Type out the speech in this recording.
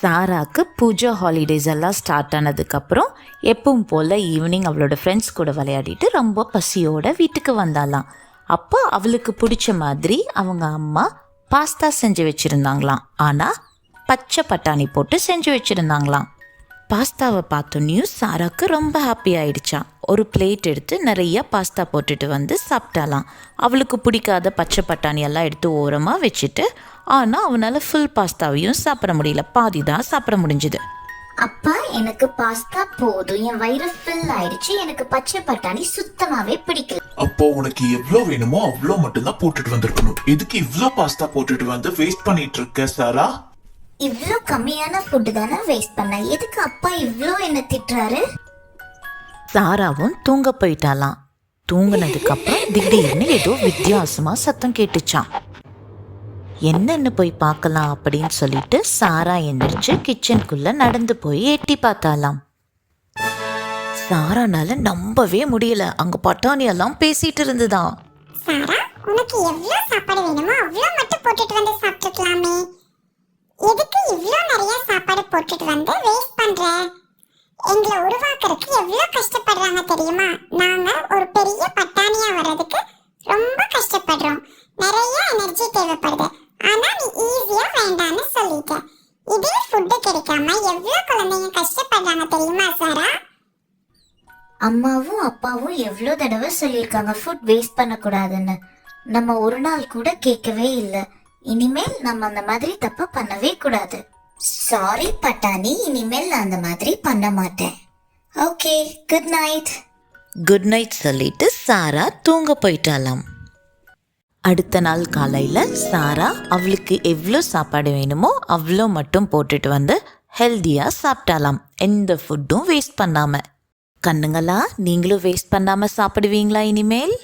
சாராக்கு Puja holidays எல்லாம் start ஆனதுக்கப்புறம் எப்பவும் போல் ஈவினிங் அவளோட ஃப்ரெண்ட்ஸ் கூட விளையாடிட்டு ரொம்ப பசியோட வீட்டுக்கு வந்தாலாம் அப்போ அவளுக்கு பிடிச்ச மாதிரி அவங்க அம்மா பாஸ்தா செஞ்சு வச்சுருந்தாங்களாம். ஆனால் பச்சை பட்டாணி போட்டு செஞ்சு வச்சுருந்தாங்களாம். பாஸ்தாவை பார்த்தோன்னையும் சாராக்கு ரொம்ப ஹாப்பி ஆயிடுச்சான் ஒரு பிளேட் எடுத்து நிறைய பாஸ்தா போட்டுட்டு வந்து சாப்பிட்டாலாம். அவளுக்கு பிடிக்காத பச்சை பட்டாணி எல்லாம் எடுத்து ஓரமாக வச்சுட்டு ஆனால் அவனால் ஃபுல் பாஸ்தாவையும் சாப்பிட முடியல. பாதி தான் சாப்பிட முடிஞ்சுது. அப்பா எனக்கு பாஸ்தா போதும். என் வயிறு ஃபில் ஆயிடுச்சு. எனக்கு பச்சை பட்டாணி சுத்தமாவே பிடிக்கல. அப்போ உனக்கு எவ்வளவு வேணுமோ அவ்வளோ மட்டும்தான் போட்டுட்டு வந்திருக்கணும். எதுக்கு இவ்ளோ பாஸ்தா போட்டுட்டு வந்து வேஸ்ட் பண்ணிட்டு இருக்க சாரா? இவ்ளோ கம்மியான ஃபுட்டு தானே வேஸ்ட் பண்ண? எதுக்கு அப்பா இவ்ளோ என்ன திட்டுறாரு? சாராவும் தூங்க போயிட்டாலாம் தூங்குனதுக்கப்புறம் திடீர்னு ஏதோ வித்தியாசமாக சத்தம் கேட்டுச்சான் என்னன்னு போய் பார்க்கலாம் அப்படின்னு சொல்லிட்டு சாரா எந்திரிச்சு கிச்சனுக்குள்ள நடந்து போய் எட்டி பார்த்தாலாம் சாரானால நம்பவே முடியல. அங்க பட்டாணி எல்லாம் பேசிட்டு இருந்துதான். சாரா உனக்கு எவ்வளவு சாப்பாடு வேணுமோ அவ்வளவு மட்டும் போட்டுட்டு வந்து சாப்பிட்டுக்கலாமே. எதுக்கு இவ்ளோ நிறைய சாப்பாடு போட்டுட்டு வந்து வேஸ்ட் பண்ற? எங்களை உருவாக்குறதுக்கு எவ்வளோ கஷ்டப்படுறாங்க தெரியுமா? நாங்க ஒரு பெரிய பட்டாணியா வர்றதுக்கு ரொம்ப கஷ்டப்படுறோம். நிறைய எனர்ஜி தேவைப்படுது. ஆனா நீ ஈஸியா வேண்டாம்னு சொல்லிட்ட. இதே ஃபுட்டு கிடைக்காம எவ்வளோ குழந்தைங்க கஷ்டப்படுறாங்க தெரியுமா சாரா? அம்மாவும் அப்பாவும் எவ்வளோ தடவை சொல்லியிருக்காங்க ஃபுட் வேஸ்ட் பண்ணக்கூடாதுன்னு. நம்ம ஒரு நாள் கூட கேட்கவே இல்லை. இனிமேல் நம்ம அந்த மாதிரி தப்பு பண்ணவே கூடாது. சாரி பட்டாணி. இனிமேல் நான் அந்த மாதிரி பண்ண மாட்டேன். Okay good night good night சொல்லிட்டு சாரா தூங்க போயிட்டாலாம் அடுத்த நாள் காலையில் சாரா அவளுக்கு எவ்வளோ சாப்பாடு வேணுமோ அவ்வளோ மட்டும் போட்டுட்டு வந்து ஹெல்த்தியாக சாப்பிட்டாலாம் எந்த ஃபுட்டும் வேஸ்ட் பண்ணாமல் கண்ணுங்களா நீங்களும் வேஸ்ட் பண்ணாமல் சாப்பிடுவீங்களா இனிமேல்?